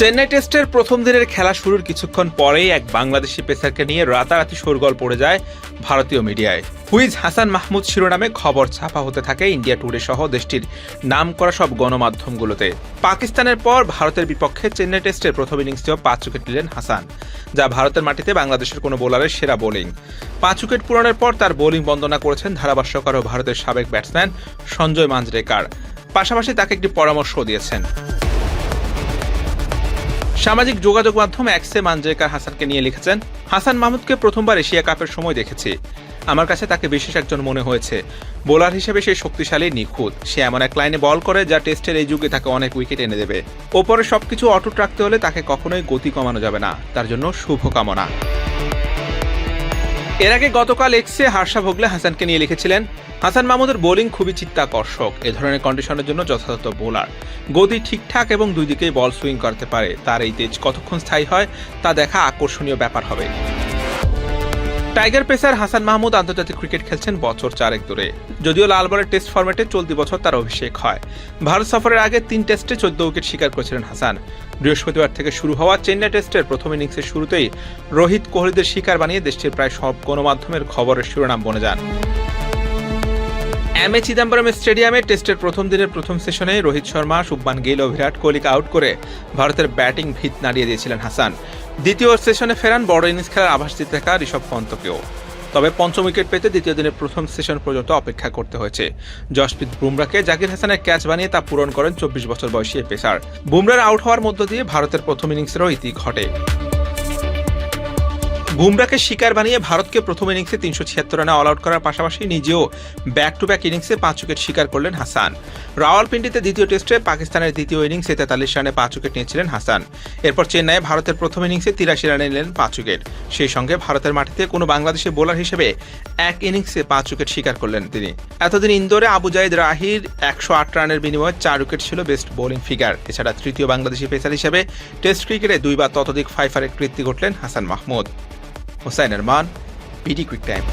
চেন্নাই টেস্টের প্রথম দিনের খেলা শুরুর কিছুক্ষণ পরেই এক বাংলাদেশি পেসারকে নিয়ে রাতারাতি শোরগোল পড়ে যায় ভারতীয় মিডিয়ায়। হুইজ হাসান মাহমুদ শিরোনামে খবর ছাপা হতে থাকে ইন্ডিয়া টুডে সহ দেশটির নাম করা সব গণমাধ্যমগুলোতে। পাকিস্তানের পর ভারতের বিপক্ষে চেন্নাই টেস্টের প্রথম ইনিংসটিও পাঁচ উইকেট নিলেন হাসান, যা ভারতের মাটিতে বাংলাদেশের কোনো বোলারের সেরা বোলিং। পাঁচ উইকেট পূরণের পর তার বোলিং বন্দনা করেছেন ধারাভাষ্যকার ও ভারতের সাবেক ব্যাটসম্যান সঞ্জয় মাঞ্জরেকার। পাশাপাশি তাকে একটি পরামর্শ দিয়েছেন। সামাজিক যোগাযোগ মাধ্যম এক্সে মানজেকার হাসানকে নিয়ে লিখেছেন, হাসান মাহমুদকে প্রথমবার এশিয়া কাপের সময় দেখেছি। আমার কাছে তাকে বিশেষ একজন মনে হয়েছে। বোলার হিসেবে সে শক্তিশালী, নিখুঁত। সে এমন এক লাইনে বল করে যা টেস্টের এই যুগে তাকে অনেক উইকেট এনে দেবে। ওপরে সবকিছু অটুট রাখতে হলে তাকে কখনোই গতি কমানো যাবে না। তার জন্য শুভকামনা। এর আগে গতকাল এক্সে হার্ষা ভোগলে হাসানকে নিয়ে লিখেছিলেন হাসান মাহমুদের বোলিং খুবই চিত্তাকর্ষক। এ ধরনের কন্ডিশনের জন্য যথাযথ বোলার। গতি ঠিকঠাক এবং দুই দিকেই বল সুইং করতে পারে। তার এই তেজ কতক্ষণ স্থায়ী হয়, তা দেখা আকর্ষণীয় ব্যাপার হবে। টাইগার পেসার হাসান মাহমুদ আন্তর্জাতিক ক্রিকেট খেলছেন বছর চারেক ধরে। যদিও লাল বলের টেস্ট ফরম্যাটে চলতি বছর তার অভিষেক হয়। ভারত সফরের আগে তিন টেস্টে চোদ্দ উইকেট শিকার করেছিলেন হাসান। বৃহস্পতিবার থেকে শুরু হওয়া চেন্নাই টেস্টের প্রথম ইনিংসের শুরুতেই রোহিত কোহলিদের শিকার বানিয়ে দেশটির প্রায় সব গণমাধ্যমের খবরের শিরোনাম বনে যান। এম এ চিদম্বরম স্টেডিয়ামে টেস্টের প্রথম দিনের প্রথম সেশনে রোহিত শর্মা, শুভমান গিল ও বিরাট কোহলিকে আউট করে ভারতের ব্যাটিং ভিত নাড়িয়ে দিয়েছিলেন হাসান। দ্বিতীয় সেশনে ফেরান বড় ইনিংস খেলার আভাস দিতে থাকা ঋষভ পন্তকেও। তবে পঞ্চম উইকেট পেতে দ্বিতীয় দিনের প্রথম সেশন পর্যন্ত অপেক্ষা করতে হয়েছে। জশপ্রীত বুমরাকে জাকির হাসানের ক্যাচ বানিয়ে তা পূরণ করেন চব্বিশ বছর বয়সী পেসার। বুমরার আউট হওয়ার মধ্য দিয়ে ভারতের প্রথম ইনিংসেরও ইতি ঘটে। বুমরাকে শিকার বানিয়ে ভারতকে প্রথম ইনিংসে তিনশো ছিয়াত্তর রানে অল আউট করার পাশাপাশি নিজেও ব্যাক টু ব্যাক ইনিংসে পাঁচ উইকেট শিকার করলেন হাসান। রাওয়ালপিন্ডিতে দ্বিতীয় টেস্টে পাকিস্তানের দ্বিতীয় ইনিংসে তেতাল্লিশ রানে পাঁচ উইকেট নিয়েছিলেন হাসান। এরপর চেন্নাইয়ে ভারতের প্রথম ইনিংসে তিরাশি রানে নিলেন পাঁচ উইকেট। সেই সঙ্গে ভারতের মাটিতে কোনো বাংলাদেশি বোলার হিসেবে এক ইনিংসে পাঁচ উইকেট শিকার করলেন তিনি। এতদিন ইন্দোরে আবু জাইদ রাহির একশো আট রানের বিনিময়ে চার উইকেট ছিল বেস্ট বোলিং ফিগার এছাড়া তৃতীয় বাংলাদেশি পেসার হিসেবে টেস্ট ক্রিকেটে দুইবার ততোধিক ফাইফারের কৃতি ঘটলেন Hasan Mahmud. Hossain Rahman BD quick time